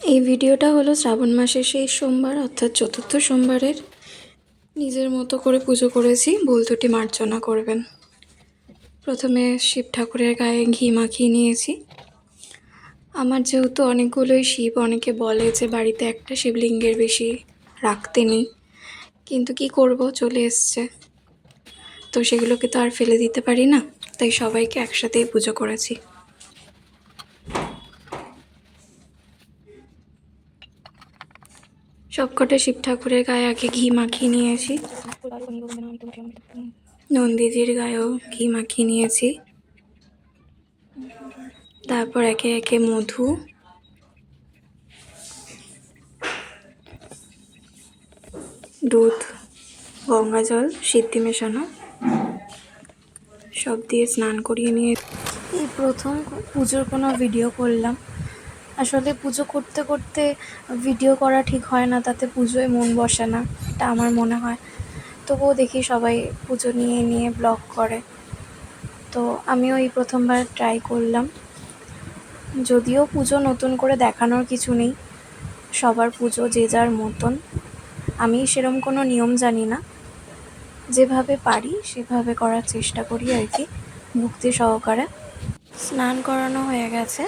এই ভিডিওটা হলো শ্রাবণ মাসের সেই সোমবার, অর্থাৎ চতুর্থ সোমবারের। নিজের মতো করে পুজো করেছি বলতুটি মার্জনা করবেন। প্রথমে শিব ঠাকুরের গায়ে ঘি মাখিয়ে নিয়েছি। আমার যেহেতু অনেকগুলোই শিব, অনেকে বলে যে বাড়িতে একটা শিবলিঙ্গের বেশি রাখতে নেই। কিন্তু কি করব? চলে এসছে। তো সেগুলোকে তো আর ফেলে দিতে পারি না, তাই সবাইকে একসাথেই পুজো করেছি। সবকটা শিব ঠাকুরের গায়ে আগে ঘি মাখিয়ে নিয়েছি। নন্দীজির গায়েও ঘি মাখিয়ে নিয়েছি। তারপর একে একে মধু। দুধ, গঙ্গা জল সিদ্ধি মেশানো। সব দিয়ে স্নান করিয়ে নিয়ে এই প্রথম পুজোর কোনো ভিডিও করলাম। আসলে পুজো করতে করতে ভিডিও করা ঠিক হয় না, তাতে পুজোয় মন বসে না, এটা আমার মনে হয়। তবুও দেখি সবাই পুজো নিয়ে নিয়ে ব্লগ করে। তো আমিও এই প্রথমবার ট্রাই করলাম। যদিও পুজো নতুন করে দেখানোর কিছু নেই, সবার পুজো যে যার মতন। আমি সেরম কোনো নিয়ম জানি না। যেভাবে পারি সেভাবে করার চেষ্টা করি আর কি, ভক্তি সহকারে। স্নান করানো হয়ে গেছে।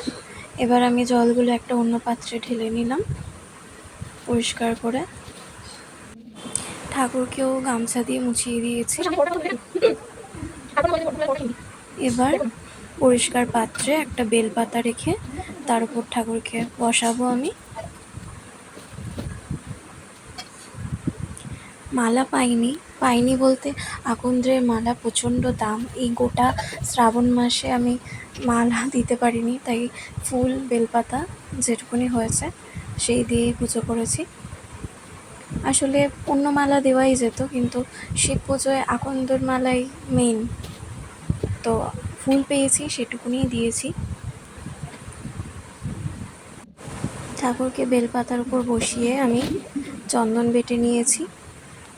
এবার আমি জলগুলো একটা অন্য পাত্রে ঢেলে নিলাম, পরিষ্কার করে। ঠাকুরকেও গামছা দিয়ে মুছিয়ে দিয়েছি। এবার পরিষ্কার পাত্রে একটা বেলপাতা রেখে তার উপর ঠাকুরকে বসাবো আমি। মালা পাইনি পাইনি বলতে। আকন্দ্রের মালা প্রচণ্ড দাম। এই গোটা শ্রাবণ মাসে আমি মালা দিতে পারিনি, তাই ফুল, বেলপাতা যেটুকুনি হয়েছে সেই দিয়েই পুজো করেছি। আসলে অন্য মালা দেওয়াই যেত, কিন্তু শিব পুজোয় আকন্দর মালাই মেন তো ফুল পেয়েছি সেটুকুনি দিয়েছি। ঠাকুরকে বেলপাতার উপর বসিয়ে আমি চন্দন বেটে নিয়েছি।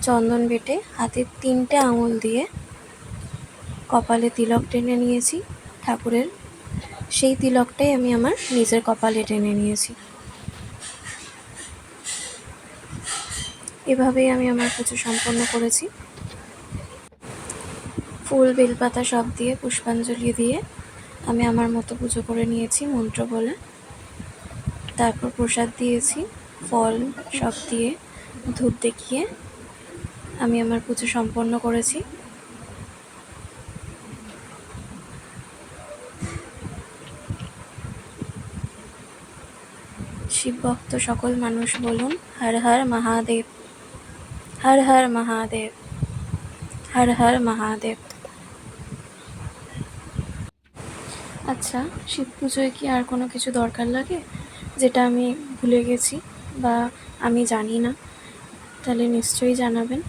চন্দন বেটে হাতের তিনটে আঙুল দিয়ে কপালে তিলক টেনে নিয়েছি। ঠাকুরের সেই তিলকটাই আমি আমার নিজের কপালে টেনে নিয়েছি। এভাবেই আমি আমার পুজো সম্পন্ন করেছি। ফুল, বেলপাতা সব দিয়ে পুষ্পাঞ্জলি দিয়ে আমি আমার মতো পুজো করে নিয়েছি মন্ত্র বলে। তারপর প্রসাদ দিয়েছি, ফল সব দিয়ে ধূপ দেখিয়ে আমি আমার পুজো সম্পন্ন করেছি। শিব ভক্ত সকল মানুষ বলুন, হর হর মহাদেব, হর হর মহাদেব, হর হর মহাদেব। আচ্ছা শিব পুজোয় কি আর কোনো কিছু দরকার লাগে? যেটা আমি ভুলে গেছি বা আমি জানি না, তাহলে নিশ্চয়ই জানাবেন।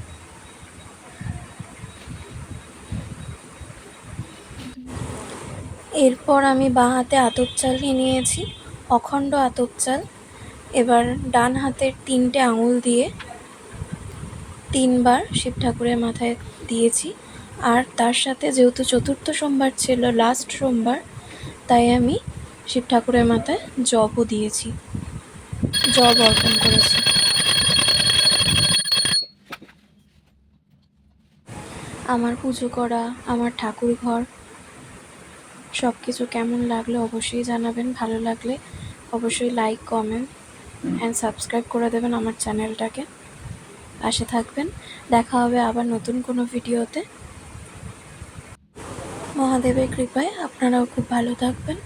এরপর আমি বাঁ হাতে আতপ চাল নিয়ে নিয়েছি, অখণ্ড আতপ চাল। এবার ডান হাতের তিনটে আঙুল দিয়ে তিনবার শিব ঠাকুরের মাথায় দিয়েছি। আর তার সাথে যেহেতু চতুর্থ সোমবার ছিল লাস্ট সোমবার, তাই আমি শিব ঠাকুরের মাথায় জবও দিয়েছি, জব অর্পণ করেছি। আমার পুজো করা, আমার ঠাকুর ঘর সব কিছু কেমন লাগলে অবশ্যই জানাবেন, ভালো লাগলে অবশ্যই লাইক কমেন্ট অ্যান্ড সাবস্ক্রাইব করে দেবেন আমার চ্যানেলটাকে। পাশে থাকবেন, দেখা হবে আবার নতুন কোনো ভিডিওতে। মহাদেবের কৃপায় আপনারাও খুব ভালো থাকবেন।